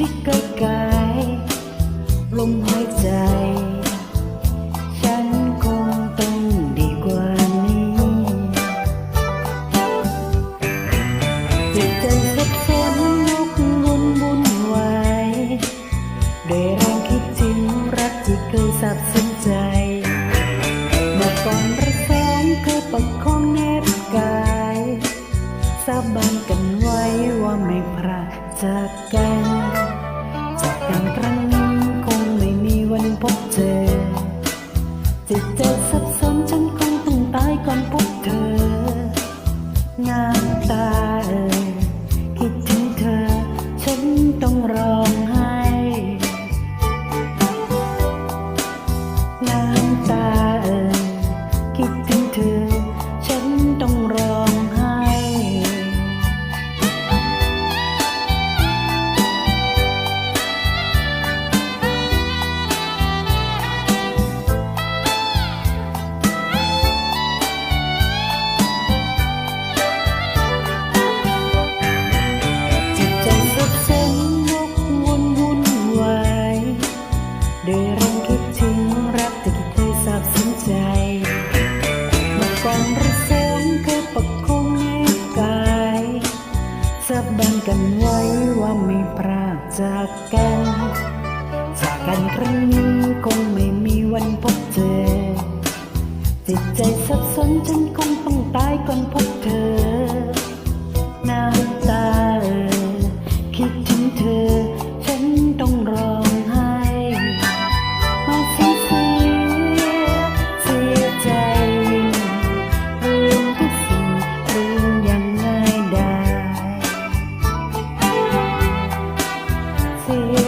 ชิดใกล้ๆลมหายใจ ฉันคงต้องดีกว่านี้จิตใจสับสนวกวนวุ่นวายด้วยแรงคิดถึงรักที่เคยสับสนใจเมื่อก่อนเราสองเคยประคองแนบกายสาบานกัน รา ยรังคิดถึงรักที่เคยสาบสนใจเมื่อก่อนเราสองเคยประคองแนบกายสับบันกันไว้ว่าไม่พรากจากกัน จากกันครั้งนี้ see.